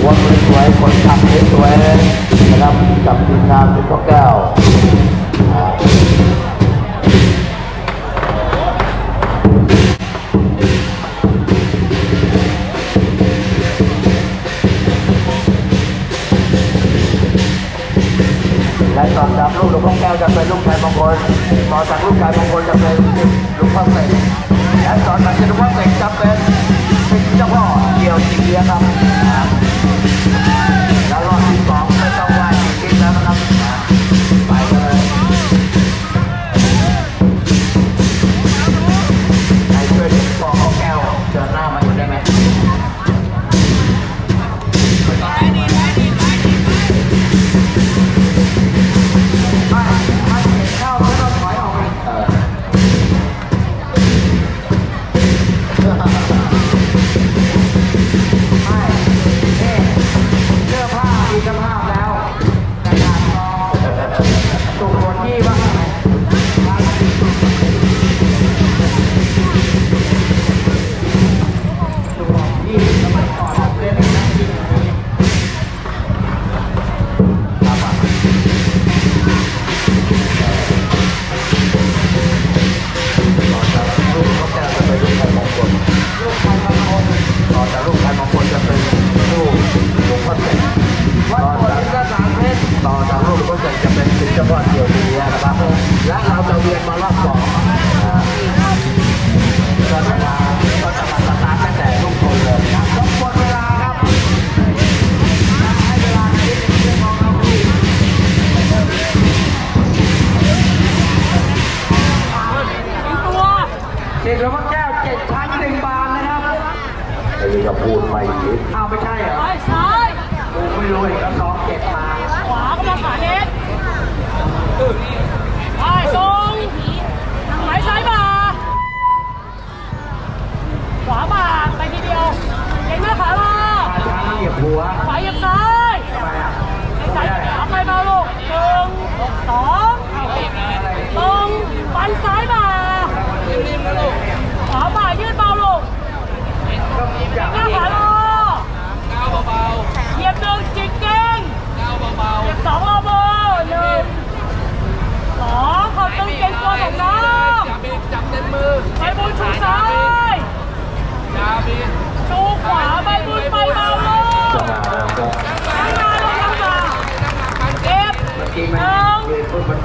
หัวสวยคนขับสวยนะครับกับทีมงานเป็นพ่อแก้วและต่อจากลูกหลวงพ่อแก้วจะเป็นลูกชายมงคลต่อจากลูกชายมงคลจะเป็นลวงพ่อเสกและต่อจากหลวงพ่อเสกจะเป็นสิทธิ์เจ้าพ่อเกี่ยวจีเลียครับ Ha ha. เราจะเวียนมารอบสองอ่าก็จะมาก็จะมาสตาร์ทตั้งแต่ลูกคนเลยครับรบกวนเวลาครับให้เวลาคิดเรื่องของเราพี่ตัวเด็กหลวงพ่อแก้วเจ็ดชั้นหนึ่งบานนะครับไอ้นี่ก็พูดไปอีกอ้าวไม่ใช่เหรอซ้ายซ้ายกูไม่รู้เห็นก็ซ้อมา ขวากำลังขาเน็ตซ้ายตรงไหลซ้ายมาขวามาไปทีเดียวเก่งมากขาลา อาช้างเหยียบหัว ขวาเหยียบซ้าย ทำไมอะ ซ้ายเอาไปมาลูกหนึ่ง สองตรงฟันซ้ายมาขวามายืดเบาลูกก็มีอเก่ย่างงมากนี้ขาลาเหยียบหนึ่งจิกเก่งเหยียบสองรอบมือหนึ่งสองขอบตึงเก่งตัวของน้องจับเต็มมือใบบุญชูซ้ายชูขวาใบบุญไปเบาลง จังหวะเราก็ข้างหน้าลงข้างหน้าเก็บเ Okay,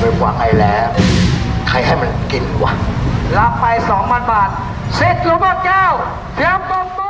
ไปกวางไอ้แล้ว ใครให้มันกินวะ รับไปสองพันบาทเสร็จหลวงพ่อแก้วเตรียมปมมือ